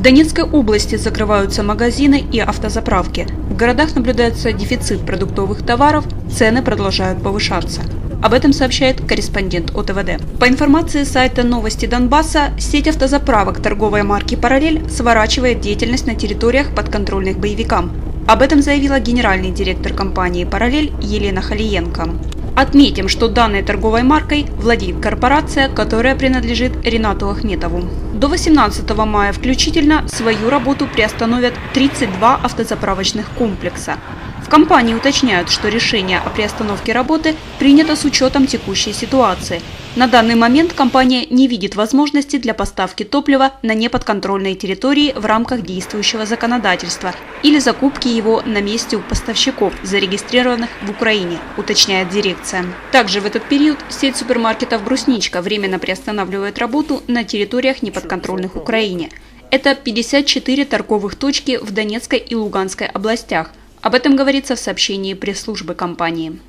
Донецкой области закрываются магазины и автозаправки. В городах наблюдается дефицит продуктовых товаров, цены продолжают повышаться. Об этом сообщает корреспондент ОТВД. По информации сайта «Новости Донбасса», сеть автозаправок торговой марки «Параллель» сворачивает деятельность на территориях подконтрольных боевикам. Об этом заявила генеральный директор компании «Параллель» Елена Халиенко. Отметим, что данной торговой маркой владеет корпорация, которая принадлежит Ренату Ахметову. До 18 мая включительно свою работу приостановят 32 автозаправочных комплекса. В компании уточняют, что решение о приостановке работы принято с учетом текущей ситуации. На данный момент компания не видит возможности для поставки топлива на неподконтрольной территории в рамках действующего законодательства или закупки его на месте у поставщиков, зарегистрированных в Украине, уточняет дирекция. Также в этот период сеть супермаркетов «Брусничка» временно приостанавливает работу на территориях неподконтрольных Украине. Это 54 торговых точки в Донецкой и Луганской областях – об этом говорится в сообщении пресс-службы компании.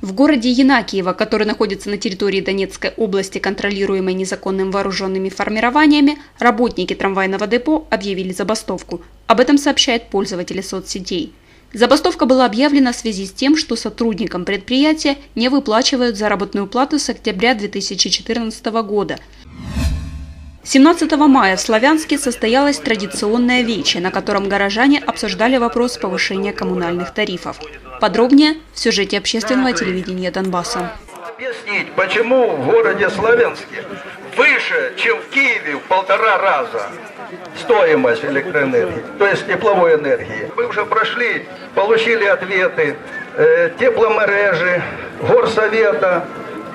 В городе Янакиево, который находится на территории Донецкой области, контролируемой незаконным вооруженными формированиями, работники трамвайного депо объявили забастовку. Об этом сообщают пользователи соцсетей. Забастовка была объявлена в связи с тем, что сотрудникам предприятия не выплачивают заработную плату с октября 2014 года – 17 мая в Славянске состоялась традиционная вече, на котором горожане обсуждали вопрос повышения коммунальных тарифов. Подробнее в сюжете общественного телевидения Донбасса. Объяснить, почему в городе Славянске выше, чем в Киеве в полтора раза стоимость электроэнергии, то есть тепловой энергии. Мы уже прошли, получили ответы э, тепломережи, горсовета,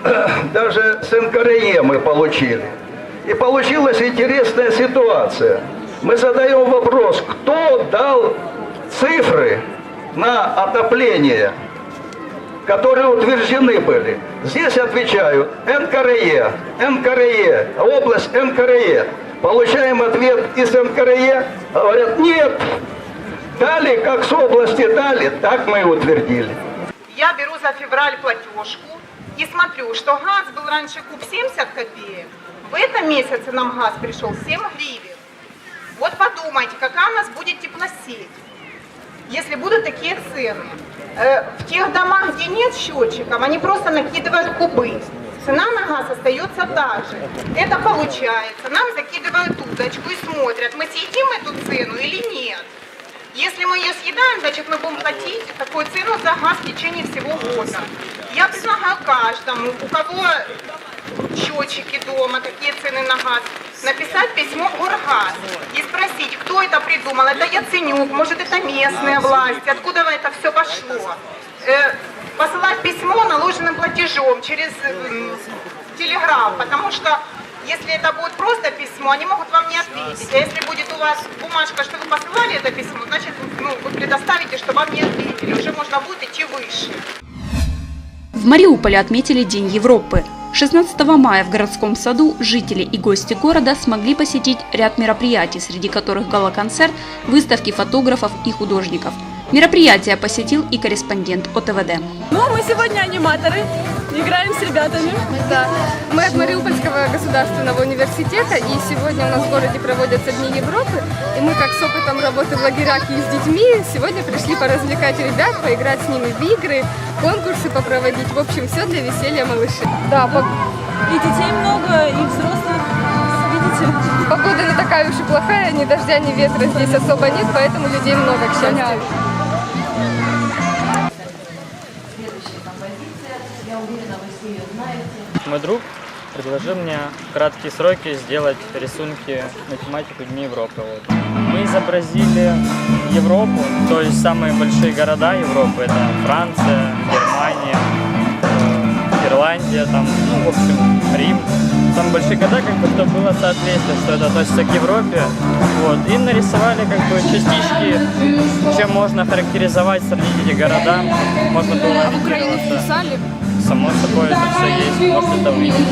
э, даже с НКРЕ мы получили. И получилась интересная ситуация. Мы задаем вопрос, кто дал цифры на отопление, которые утверждены были. Здесь отвечают НКРЕ, НКРЕ, область НКРЕ. Получаем ответ из НКРЕ, говорят, нет, дали, как с области дали, так мы и утвердили. Я беру за февраль платежку и смотрю, что газ был раньше куб 70 копеек, в этом месяце нам газ пришел 7 гривен. Вот подумайте, какая у нас будет теплосеть, если будут такие цены. Э, в тех домах, где нет счетчиков, они просто накидывают кубы. Цена на газ остается та же. Это получается. Нам закидывают удочку и смотрят, мы съедим эту цену или нет. Если мы ее съедаем, значит мы будем платить такую цену за газ в течение всего года. Я предлагаю каждому, у кого счетчики дома, какие цены на газ, написать письмо в Горгаз и спросить, кто это придумал. Это Яценюк, может это местная власть, откуда это все пошло. Э, посылать письмо наложенным платежом через э, телеграф, потому что если это будет просто письмо, они могут вам не ответить. А если будет у вас бумажка, что вы посылали это письмо, значит, ну, вы предоставите, что вам не ответили. Уже можно будет идти выше. В Мариуполе отметили День Европы. 16 мая в городском саду жители и гости города смогли посетить ряд мероприятий, среди которых гала-концерт, выставки фотографов и художников. Мероприятие посетил и корреспондент ОТВД. Ну, мы сегодня аниматоры, играем с ребятами. Да. Мы от Мариупольского государственного университета, и сегодня у нас в городе проводятся Дни Европы, и мы, как с опытом работы в лагерях и с детьми, сегодня пришли поразвлекать ребят, поиграть с ними в игры, конкурсы попроводить. В общем, все для веселья малышей. Да, по... и детей много, и взрослых. Видите? Погода не такая уж и плохая, ни дождя, ни ветра здесь особо нет, поэтому людей много, к счастью. Мой друг предложил мне в краткие сроки сделать рисунки на тематику Дней Европы. Вот. Мы изобразили Европу, то есть самые большие города Европы. Это Франция, Германия, э, Ирландия, там, ну, в общем, Рим. Там большие города, как чтобы было соответствие, что это относится к Европе. Вот. И нарисовали, как бы, частички, чем можно характеризовать, сравнить эти города. Можно было А ориентироваться. Само собой, это все есть, можете это увидеть.